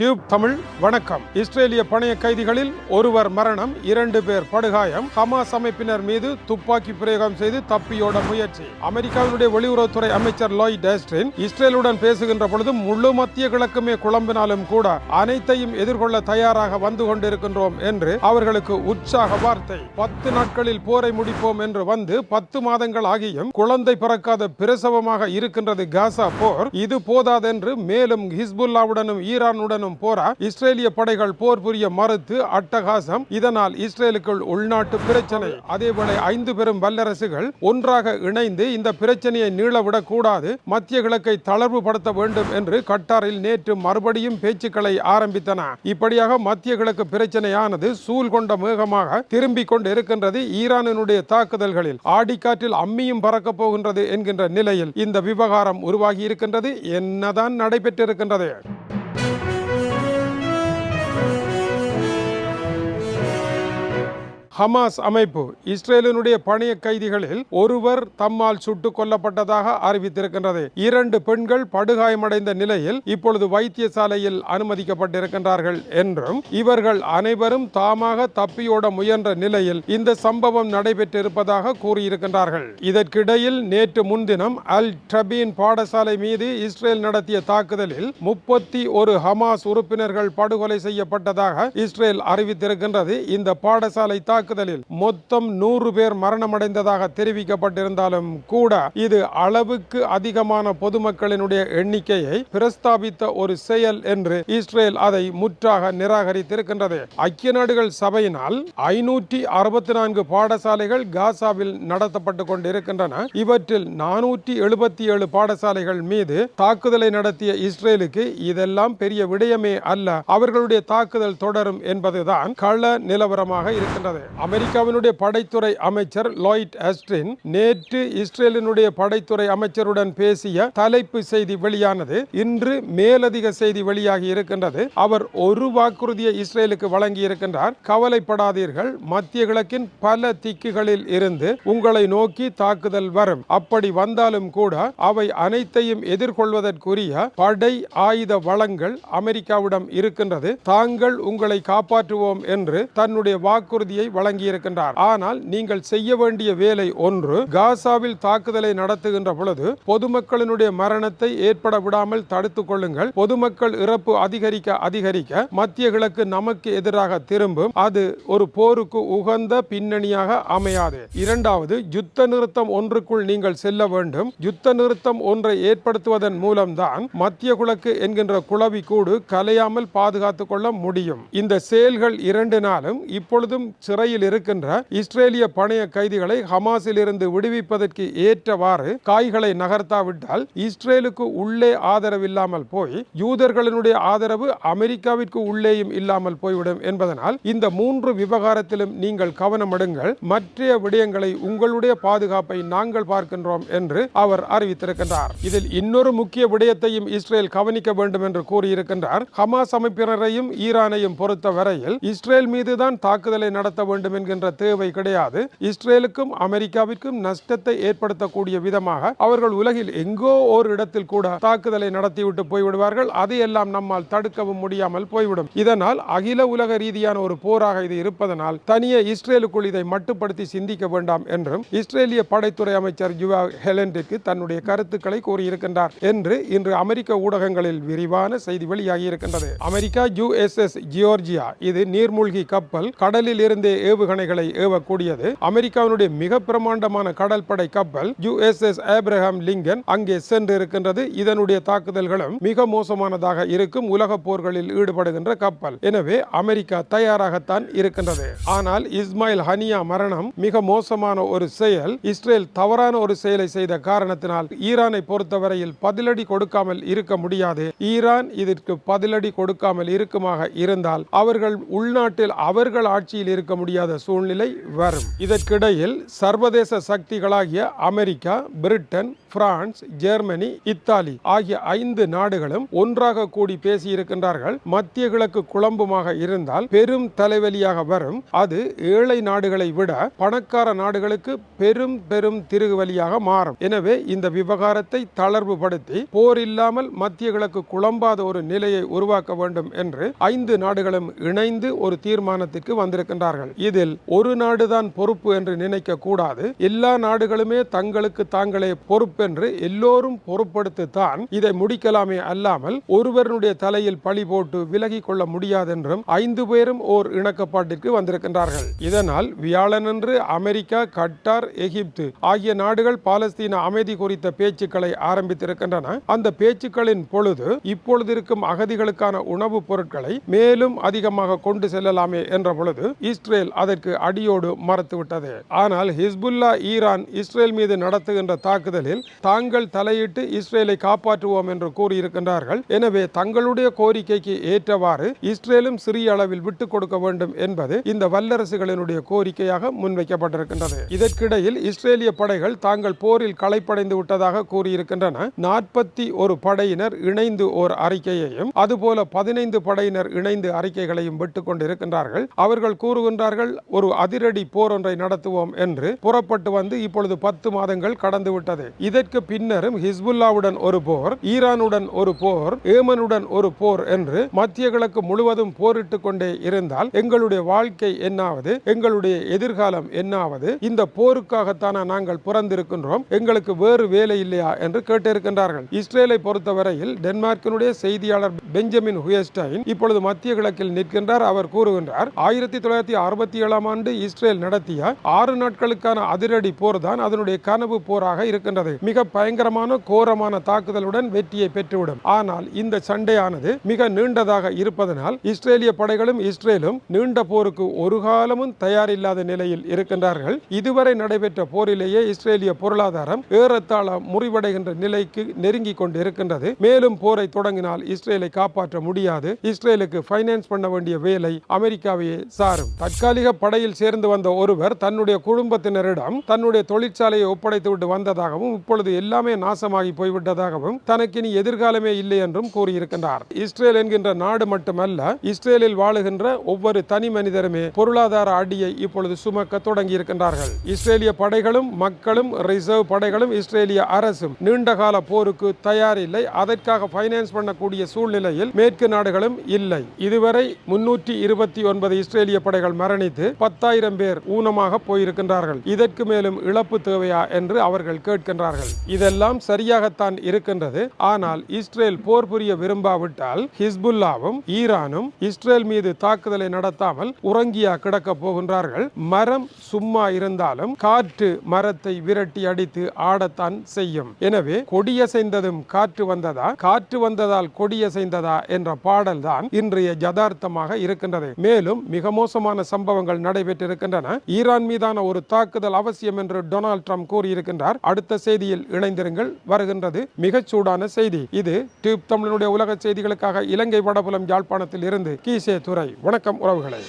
Tube Tamil வணக்கம். இஸ்ரேலிய பணைய கைதிகளில் ஒருவர் மரணம் இரண்டு பேர் படுகாயம். ஹமாஸ் அமைப்பினர் மீது துப்பாக்கி பிரயோகம் செய்து தப்பியோட முயற்சி. அமெரிக்காவினுடைய வெளியுறவுத்துறை அமைச்சர் லாய் டேஸ்டின் இஸ்ரேலுடன் பேசுகின்ற பொழுது முழு மத்திய கிழக்குமே குழம்பினாலும் கூட அனைத்தையும் எதிர்கொள்ள தயாராக வந்து கொண்டிருக்கின்றோம் என்று அவர்களுக்கு உற்சாக வார்த்தை. பத்து நாட்களில் போரை முடிப்போம் என்று வந்து பத்து மாதங்கள் ஆகியும் குழந்தை பிறக்காத பிரசவமாக இருக்கின்றது காசா போர். இது போதாதென்று மேலும் ஹிஸ்புல்லாவுடனும் ஈரானுடனும் போரா இஸ்ரேலிய படைகள் போர் புரிய மறுத்து அட்டகாசம். இதனால் இஸ்ரேலுக்குள் உள்நாட்டு பிரச்சனை. அதேபோல ஐந்து பெரும் வல்லரசுகள் ஒன்றாக இணைந்து இந்த பிரச்சனையை நீளவிடக் கூடாது. மத்திய கிழக்கை தளர்வுபடுத்த வேண்டும் என்று கட்டாரில் நேற்று மறுபடியும் பேச்சுக்களை ஆரம்பித்தன. இப்படியாக மத்திய கிழக்கு பிரச்சனையானது சூழ் கொண்ட மேகமாக திரும்பிக் கொண்டு இருக்கின்றது ஈரானினுடைய தாக்குதல்களில். ஆடிக்காற்றில் அம்மியும் பறக்கப் போகின்றது என்கின்ற நிலையில் இந்த விவகாரம் உருவாகி இருக்கின்றது என்னதான் நடைபெற்றிருக்கின்றது. ஹமாஸ் அமைப்பு இஸ்ரேலினுடைய பணிய கைதிகளில் ஒருவர் தம்மால் சுட்டுக் கொல்லப்பட்டதாக அறிவித்திருக்கின்றது. இரண்டு பெண்கள் படுகாயமடைந்த நிலையில் இப்பொழுது வைத்தியசாலையில் அனுமதிக்கப்பட்டிருக்கின்றார்கள் என்றும் இவர்கள் அனைவரும் தாமாக தப்பியோட முயன்ற நிலையில் இந்த சம்பவம் நடைபெற்றிருப்பதாக கூறியிருக்கின்றார்கள். இதற்கிடையில் நேற்று முன்தினம் அல் ட்ரபீன் பாடசாலை மீது இஸ்ரேல் நடத்திய தாக்குதலில் முப்பத்தி ஒரு ஹமாஸ் உறுப்பினர்கள் படுகொலை செய்யப்பட்டதாக இஸ்ரேல் அறிவித்திருக்கின்றது. இந்த பாடசாலை தாக்குதலில் மொத்தம் நூறு பேர் மரணமடைந்ததாக தெரிவிக்கப்பட்டிருந்தாலும் கூட இது அளவுக்கு அதிகமான பொதுமக்களினுடைய எண்ணிக்கையை பிரஸ்தாபித்த ஒரு செயல் என்று இஸ்ரேல் அதை முற்றாக நிராகரித்திருக்கின்றது. ஐக்கிய நாடுகள் சபையினால் ஐநூற்றி அறுபத்தி நான்கு பாடசாலைகள் காசாவில் நடத்தப்பட்டு கொண்டிருக்கின்றன. இவற்றில் நானூற்றி எழுபத்தி ஏழு பாடசாலைகள் மீது தாக்குதலை நடத்திய இஸ்ரேலுக்கு இதெல்லாம் பெரிய விடயமே அல்ல. அவர்களுடைய தாக்குதல் தொடரும் என்பதுதான் கள நிலவரமாக இருக்கின்றது. அமெரிக்காவினுடைய படைத்துறை அமைச்சர் லாய்ட் அஸ்ட்ரின் நேற்று இஸ்ரேலினுடைய படைத்துறை அமைச்சருடன் பேசிய தலைப்பு செய்தி வெளியானது இன்று மேலதிக செய்தி வெளியாகி இருக்கின்றது. அவர் ஒரு வாக்குறுதியை இஸ்ரேலுக்கு வழங்கி இருக்கின்றார் கவலைப்படாதீர்கள். மத்திய கிழக்கின் பல திக்குகளில் இருந்து உங்களை நோக்கி தாக்குதல் வரும். அப்படி வந்தாலும் கூட அவை அனைத்தையும் எதிர்கொள்வதற்குரிய படை ஆயுத வளங்கள் அமெரிக்காவிடம் இருக்கின்றது. தாங்கள் உங்களை காப்பாற்றுவோம் என்று தன்னுடைய வாக்குறுதியை வழங்கியிருக்கின்றார். ஆனால் நீங்கள் செய்ய வேண்டிய வேலை ஒன்று காசாவில் தாக்குதலை நடத்துகின்ற பொழுது பொதுமக்களினுடைய மரணத்தை ஏற்பட விடாமல் தடுத்துக் கொள்ளுங்கள். பொதுமக்கள் இறப்பு அதிகரிக்க அதிகரிக்க மத்திய கிழக்கு நமக்கு எதிராக திரும்பும். அது ஒரு போருக்கு உகந்த பின்னணியாக அமையாது. இரண்டாவது யுத்த நிறுத்தம் ஒன்றுக்குள் நீங்கள் செல்ல வேண்டும். யுத்த நிறுத்தம் ஒன்றை ஏற்படுத்துவதன் மூலம்தான் மத்திய கிழக்கு என்கின்ற குளவி கூடு கலையாமல் பாதுகாத்துக் கொள்ள முடியும். இந்த செயல்கள் இரண்டு நாளும் இப்பொழுதும் சிறையில் இருக்கின்ற இஸ்ரேலிய பணைய கைதிகளை ஹமாஸில் இருந்து விடுவிப்பதற்கு ஏற்றவாறு காய்களை நகர்த்தாவிட்டால் இஸ்ரேலுக்கு உள்ளே ஆதரவில்லாமல் போய் யூதர்களினுடைய ஆதரவு அமெரிக்காவிற்கு உள்ளேயும் இல்லாமல் போய்விடும் என்பதனால் இந்த மூன்று விவகாரத்திலும் நீங்கள் கவனம் எடுங்கள் மற்ற விடயங்களை உங்களுடைய பாதுகாப்பை நாங்கள் பார்க்கின்றோம் என்று அவர் அறிவித்திருக்கின்றார். இதில் இன்னொரு முக்கிய விடயத்தையும் இஸ்ரேல் கவனிக்க வேண்டும் என்று கூறியிருக்கின்றார். ஹமாஸ் அமைப்பினரையும் ஈரானையும் பொறுத்த வரையில் இஸ்ரேல் மீதுதான் தாக்குதலை நடத்த வேண்டும் என்கின்ற தேவை கிடையாது. இஸ்ரேலுக்கும் அமெரிக்காவிற்கும் நஷ்டத்தை ஏற்படுத்தக்கூடிய விதமாக அவர்கள் உலகில் எங்கோ ஒரு இடத்தில் கூட தாக்குதலை நடத்திவிட்டு போய்விடுவார்கள். அதையெல்லாம் நம்மால் தடுக்கவும் முடியாமல் போய்விடும். இதனால் அகில உலக ரீதியான ஒரு போராக இது இருப்பதனால் தனியே இஸ்ரேலுக்குள் இதை மட்டுப்படுத்தி சிந்திக்க வேண்டாம் என்றும் இஸ்ரேலிய படைத்துறை அமைச்சர் யுவா ஹெலண்டிற்கு தன்னுடைய கருத்துக்களை கூறியிருக்கின்றார் என்று இன்று அமெரிக்க ஊடகங்களில் விரிவான செய்தி வெளியாகி இருக்கின்றது அமெரிக்கா யுஎஸ்எஸ் ஜியோர்ஜியா இது நீர்மூழ்கி கப்பல் கடலில் இருந்தே ஏவுகணைகளை ஏவக்கூடியது. அமெரிக்காவினுடைய மிக பிரமாண்டமான கடற்படை கப்பல் யுஎஸ்எஸ் ஆப்ரஹாம் லிங்கன் அங்கே சென்று இருக்கின்றது இதனுடைய தாக்குதல்களும் மிக மோசமானதாக இருக்கும் உலக போர்களில் ஈடுபடுகின்ற கப்பல். எனவே அமெரிக்கா தயாராகத்தான் இருக்கின்றது. ஆனால் இஸ்மாயில் ஹனியா மரணம் மிக மோசமான ஒரு செயல். இஸ்ரேல் தவறான ஒரு செயலை செய்த காரணத்தினால் ஈரானை பொறுத்தவரையில் பதிலடி கொடுக்காமல் இருக்க முடியாது. ஈரான் இதற்கு பதிலடி கொடுக்காமல் இருக்குமாக இருந்தால் அவர்கள் உள்நாட்டில் அவர்கள் ஆட்சியில் இருக்க முடியாது. முடியாத சூழ்நிலை வரும். இதற்கிடையில் சர்வதேச சக்திகளாகிய America Britain France Germany Italy ஆகிய ஐந்து நாடுகளும் ஒன்றாக கூடி பேசியிருக்கின்றார்கள். மத்திய கிழக்கு குழம்புமாக இருந்தால் பெரும் தலைவலியாக வரும். அது ஏழை நாடுகளை விட பணக்கார நாடுகளுக்கு பெரும் பெரும் திருகுவலியாக மாறும். எனவே இந்த விவகாரத்தை தளர்வுபடுத்தி போர் இல்லாமல் மத்திய கிழக்கு குழம்பாத ஒரு நிலையை உருவாக்க வேண்டும் என்று ஐந்து நாடுகளும் இணைந்து ஒரு தீர்மானத்திற்கு வந்திருக்கின்றார்கள். இதில் ஒரு நாடுதான் பொறுப்பு என்று நினைக்க கூடாது. எல்லா நாடுகளுமே தங்களுக்கு தாங்களே பொறுப்பென்று எல்லோரும் பொறுப்படுத்தித்தான் இதை முடிக்கலாமே அல்லாமல் ஒருவருடைய தலையில் பழி போட்டு விலகி கொள்ள முடியாதென்றும் ஐந்து பேரும் ஓர் இணக்கப்பாட்டிற்கு வந்திருக்கின்றார்கள். இதனால் வியாழனன்று அமெரிக்கா கட்டார் எகிப்து ஆகிய நாடுகள் பாலஸ்தீன அமைதி குறித்த பேச்சுக்களை ஆரம்பித்திருக்கின்றன. அந்த பேச்சுக்களின் பொழுது இப்பொழுது இருக்கும் அகதிகளுக்கான உணவுப் பொருட்களை மேலும் அதிகமாக கொண்டு செல்லலாமே என்ற பொழுது இஸ்ரேல் அதற்கு அடியோடு மறுத்துவிட்டது. ஆனால் ஹிஸ்புல்லா ஈரான் இஸ்ரேல் மீது நடத்துகின்ற தாக்குதலில் தாங்கள் தலையிட்டு இஸ்ரேலை காப்பாற்றுவோம் என்று கூறியிருக்கின்றார்கள். எனவே தங்களுடைய கோரிக்கைக்கு ஏற்றவாறு இஸ்ரேலும் சிறிய அளவில் விட்டுக் கொடுக்க வேண்டும் என்பது இந்த வல்லரசுகளினுடைய கோரிக்கையாக முன்வைக்கப்பட்டிருக்கின்றது. இதற்கிடையில் இஸ்ரேலிய படைகள் தாங்கள் போரில் களைப்படைந்து விட்டதாக கூறியிருக்கின்றன. நாற்பத்தி ஒரு படையினர் இணைந்து ஓர் அறிக்கையையும் அதுபோல பதினைந்து படையினர் இணைந்து அறிக்கைகளையும் விட்டுக் கொண்டிருக்கின்றார்கள். அவர்கள் கூறுகின்றார்கள் ஒரு அதிரடி போர் ஒன்றை நடத்துவோம் என்று புறப்பட்டு வந்து இப்பொழுது பத்து மாதங்கள் கடந்து விட்டது. இதற்கு பின்னரும் ஹிஸ்புல்லாவுடன் ஒரு போர் ஈரானுடன் ஒரு போர் ஏமனுடன் ஒரு போர் என்று மத்திய கிழக்கு முழுவதும் போரிட்டு கொண்டே இருந்தால் எங்களுடைய வாழ்க்கை என்னாவது எங்களுடைய எதிர்காலம் என்னாவது இந்த போருக்காகத்தான நாங்கள் பிறந்திருக்கின்றோம் எங்களுக்கு வேறு வேலை இல்லையா என்று கேட்டிருக்கின்றார்கள். இஸ்ரேலை பொறுத்தவரையில் டென்மார்க்கினுடைய செய்தியாளர் பெஞ்சமின் ஹுயஸ்டைன் இப்பொழுது மத்திய கிழக்கில் நிற்கின்றார். அவர் கூறுகின்றார் ஆயிரத்தி தொள்ளாயிரத்தி அறுபத்தி இருபத்தி ஏழாம் ஆண்டு இஸ்ரேல் நடத்திய ஆறு நாட்களுக்கான அதிரடி போர் தான் அதனுடைய கனவு போராக இருக்கின்றது. மிக பயங்கரமான கோரமான தாக்குதலுடன் வெற்றியை பெற்றுவிடும். ஆனால் இந்த சண்டையானது மிக நீண்டதாக இருப்பதனால் இஸ்ரேலிய படைகளும் இஸ்ரேலும் நீண்ட போருக்கு ஒரு காலமும் தயாரில்லாத நிலையில் இருக்கின்றார்கள். இதுவரை நடைபெற்ற போரிலேயே இஸ்ரேலிய பொருளாதாரம் ஏறத்தாழ முறிவடைகின்ற நிலைக்கு நெருங்கி கொண்டு இருக்கின்றது மேலும் போரை தொடங்கினால் இஸ்ரேலை காப்பாற்ற முடியாது. இஸ்ரேலுக்கு பைனான்ஸ் பண்ண வேண்டிய வேலை அமெரிக்காவையே சாரும். தற்காலிக படையில் சேர்ந்து வந்த ஒருவர் தன்னுடைய குடும்பத்தினரிடம் தன்னுடைய தொழிற்சாலையை ஒப்படைத்து விட்டு வந்ததாகவும் இப்பொழுது எல்லாமே நாசமாகி போய்விட்டதாகவும் தனக்கு இனி எதிர்காலமே இல்லை என்றும் கூறியிருக்கின்றார். இஸ்ரேல் என்கின்ற நாடு மட்டுமல்ல இஸ்ரேலில் வாழுகின்ற ஒவ்வொரு தனி மனிதருமே பொருளாதார அடியை இப்பொழுது சுமக்க தொடங்கி இருக்கின்றார்கள் இஸ்ரேலிய படைகளும் மக்களும் ரிசர்வ் படைகளும் இஸ்ரேலிய அரசும் நீண்டகால போருக்கு தயாரில்லை. அதற்காக பைனான்ஸ் பண்ணக்கூடிய சூழ்நிலையில் மேற்கு நாடுகளும் இல்லை. இதுவரை முன்னூற்றி இருபத்தி ஒன்பது இஸ்ரேலிய படைகள் மரணித்து பத்தாயிரம் பேர் ஊனமாக போயிருக்கின்றார்கள். இதற்கு மேலும் இழப்பு தேவையா என்று அவர்கள் கேட்கின்றார்கள். இதெல்லாம் சரியாகத்தான் இருக்கின்றது. ஆனால் இஸ்ரேல் போர் புரிய விரும்பாவிட்டால் ஹிஸ்புல்லாவும் ஈரானும் இஸ்ரேல் மீது தாக்குதலை நடத்தாமல் உறங்கியா கிடக்க போகின்றார்கள். மரம் சும்மா இருந்தாலும் காற்று மரத்தை விரட்டி அடித்து ஆடத்தான் செய்யும். எனவே கொடியசைந்ததும் காற்று வந்ததா? காற்று வந்ததால் கொடியசைந்ததா என்ற பாடல் தான் இன்றைய ஜதார்த்தமாக இருக்கின்றது. மேலும் மிக மோசமான சம்பவம் சம்பவங்கள் நடைபெற்றிருக்கின்றன. ஈரான் மீதான ஒரு தாக்குதல் அவசியம் என்று டொனால்ட் ட்ரம்ப் கூறியிருக்கின்றார். அடுத்த செய்தியில் இணைந்திருங்கள். வருகின்றது மிகச் சூடான செய்தி. இது டியூப் தமிழனுடைய உலக செய்திகளுக்காக இலங்கை வடபுலம் யாழ்ப்பாணத்தில் இருந்து கீசே துறை வணக்கம் உறவுகளை.